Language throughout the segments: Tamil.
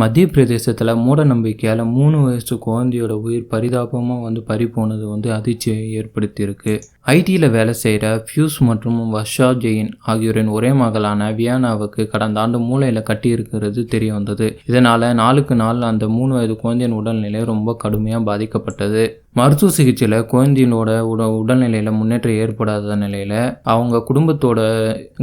மத்திய பிரதேசத்தில் மூட நம்பிக்கையால் மூணு வயசு குழந்தையோட உயிர் பரிதாபமாக வந்து பறி போனது வந்து அதிர்ச்சியை ஏற்படுத்தியிருக்கு. ஐடியில் வேலை செய்கிற ஃபியூஸ் மற்றும் வர்ஷா ஜெயின் ஆகியோரின் ஒரே மகளான வியானாவுக்கு கடந்த ஆண்டு மூளையில் கட்டி இருக்கிறது தெரிய வந்தது இதனால் நாளுக்கு நாள் அந்த மூணு வயது குழந்தையின் உடல்நிலை ரொம்ப கடுமையாக பாதிக்கப்பட்டது. மருத்துவ சிகிச்சையில் குழந்தையினோட உட உடல்நிலையில் முன்னேற்றம் ஏற்படாத நிலையில் அவங்க குடும்பத்தோட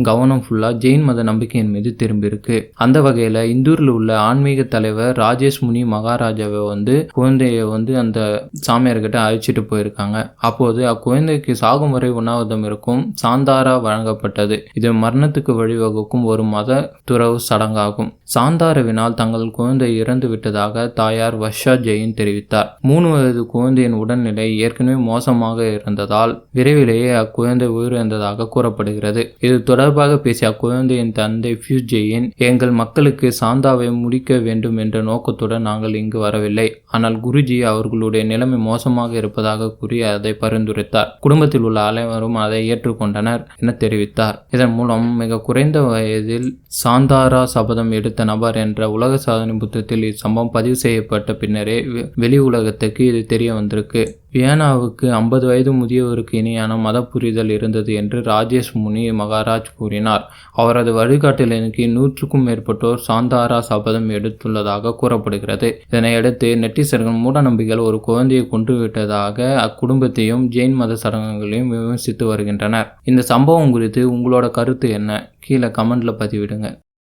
கவனம் ஃபுல்லாக ஜெயின் மத நம்பிக்கையின் மீது திரும்பியிருக்கு. அந்த வகையில் இந்தூரில் உள்ள ஆன்மீக தலைவர் ராஜேஷ் முனி மகாராஜாவை வந்து குழந்தைய வந்து அந்த சாமியார்கிட்ட அழைச்சிட்டு போயிருக்காங்க. அப்போது அக்குழந்தைக்கு சாகும் வரை உண்ணாவிரதம் இருக்கும். சாந்தாரா வழங்கப்பட்டது. இது மரணத்துக்கு வழிவகுக்கும் ஒரு மத துறவு சடங்காகும். சாந்தாரவினால் தங்கள் குழந்தை இறந்து விட்டதாக தாயார் வர்ஷா ஜெயின் தெரிவித்தார். மூணு வயது குழந்தையின் உடல்நிலை ஏற்கனவே மோசமாக இருந்ததால் விரைவிலேயே அக்குழந்தை உயிரிழந்ததாக கூறப்படுகிறது. இது தொடர்பாக பேசிய அக்குழந்தையின் தந்தை ஃபியூஸ் ஜெயின் எங்கள் மக்களுக்கு சாந்தாவை முடிக்க வேண்டும் வேண்டும் என்ற நோக்கத்துடன் நாங்கள் இங்கு வரவில்லை. ஆனால் குருஜி அவர்களுடைய நிலைமை மோசமாக இருப்பதாக கூறி அதை பரிந்துரைத்தார். குடும்பத்தில் உள்ள அனைவரும் அதை ஏற்றுக்கொண்டனர் என தெரிவித்தார். இதன் மூலம் மிக குறைந்த வயதில் சாந்தாரா சபதம் எடுத்த நபர் என்ற உலக சாதனை புத்தகத்தில் இச்சம்பவம் பதிவு செய்யப்பட்ட பின்னரே வெ- வெளி உலகத்துக்கு இது தெரிய வந்திருக்கு. வியனாவுக்கு ஐம்பது வயது முதியவருக்கு இணையான மத புரிதல் இருந்தது என்று ராஜேஷ் முனி மகாராஜ் கூறினார். அவரது வழிகாட்டலினுக்கு நூற்றுக்கும் மேற்பட்டோர் சாந்தாரா சபதம் எடுத்துள்ளதாக கூறப்படுகிறது. இதனையடுத்து நெட்டிசர்கள் மூடநம்பிக்கைகள் ஒரு குழந்தையை கொன்றுவிட்டதாக அக்குடும்பத்தையும் ஜெயின் மத சடங்குகளையும் விமர்சித்து வருகின்றனர். இந்த சம்பவம் குறித்து உங்களோட கருத்து என்ன? கீழே கமெண்ட்ல பதிவிடுங்க.